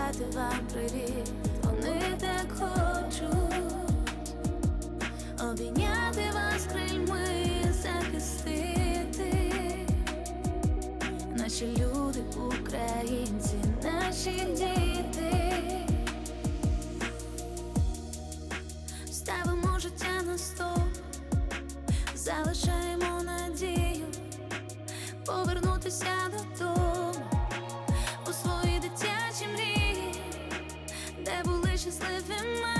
передати вам привіт. Вони так хочуть обійняти вас крильми, захистити. Наші люди, українці, наші діти. Ставимо життя на стол, залишаємо надію повернутися додому де були щасливі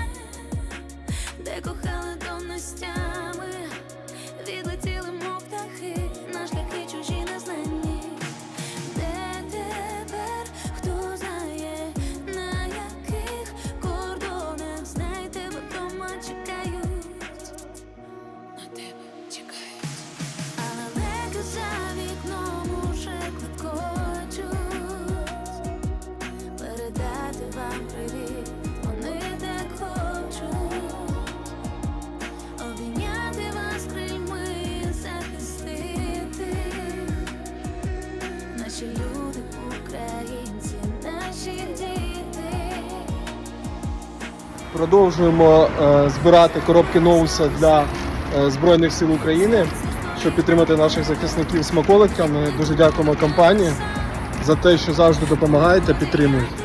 Наші люди, українці, наші діти. Продовжуємо е, збирати коробки ноуса для е, Збройних сил України, щоб підтримати наших захисників смаколиками. Дуже дякуємо компанії за те, що завжди допомагають та підтримують.